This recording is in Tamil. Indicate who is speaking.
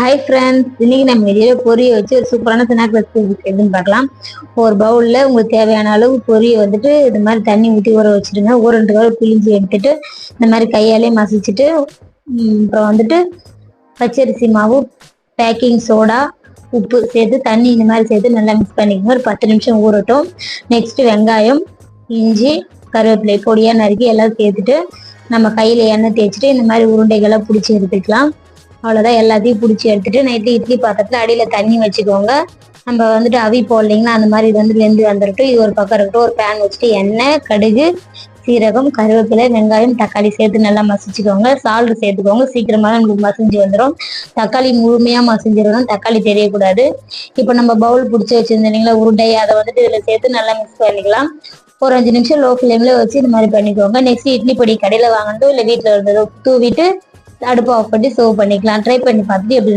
Speaker 1: ஹாய் ஃப்ரெண்ட்ஸ் இன்னைக்கு நம்ம வெளியில பொரியை வச்சு ஒரு சூப்பரான ஸ்நாக் ரெசிபி எதுன்னு பார்க்கலாம். ஒரு பவுலில் உங்களுக்கு தேவையான அளவு பொரியை வந்துட்டு இந்த மாதிரி தண்ணி ஊற்றி ஊற வச்சுருங்க ஒரு ரெண்டு கவர் பிழிஞ்சு எடுத்துட்டு இந்த மாதிரி கையாலே மசிச்சுட்டு அப்புறம் வந்துட்டு பச்சரிசி மாவு பேக்கிங் சோடா உப்பு சேர்த்து தண்ணி இந்த மாதிரி சேர்த்து நல்லா மிக்ஸ் பண்ணிக்கோங்க. ஒரு பத்து நிமிஷம் ஊறட்டும். நெக்ஸ்ட்டு வெங்காயம் இஞ்சி கருவேப்பிலை பொடியாக நறுக்கி எல்லாம் சேர்த்துட்டு நம்ம கையில் எண்ணெய் தேய்ச்சிட்டு இந்த மாதிரி உருண்டைகளை பிடிச்சி எடுத்துக்கலாம். அவ்வளோதான் எல்லாத்தையும் பிடிச்சி எடுத்துட்டு நைட்டு இட்லி பாத்திரத்தில் அடியில் தண்ணி வச்சுக்கோங்க. நம்ம வந்துட்டு அவி போடலைங்களா அந்த மாதிரி இது வந்து வெந்து வந்துருட்டும். இது ஒரு பக்கம் இருக்கட்டும். ஒரு பேன் வச்சுட்டு எண்ணெய் கடுகு சீரகம் கருவேப்பிலை வெங்காயம் தக்காளி சேர்த்து நல்லா மசிச்சுக்கோங்க. சால்ட் சேர்த்துக்கோங்க. சீக்கிரமாக நம்மளுக்கு மசிஞ்சு வந்துடும் தக்காளி முழுமையாக மசிஞ்சிடணும். தக்காளி தெரியக்கூடாது. இப்போ நம்ம பவுல் பிடிச்சி வச்சுருந்தீங்களா இல்லைங்களா? உருண்டை அதை வந்துட்டு இதில் சேர்த்து நல்லா மிக்ஸ் பண்ணிக்கலாம். ஒரு அஞ்சு நிமிஷம் லோ ஃப்ளேமில் வச்சு இந்த மாதிரி பண்ணிக்கோங்க. நெக்ஸ்ட் இட்லி பொடி கடையில் வாங்கினதோ இல்லை வீட்டில் இருந்ததோ தூவிட்டு அடுப்பு ஆஃப் பண்ணி சர்வ் பண்ணிக்கலாம். ட்ரை பண்ணி பார்த்துட்டு எப்படி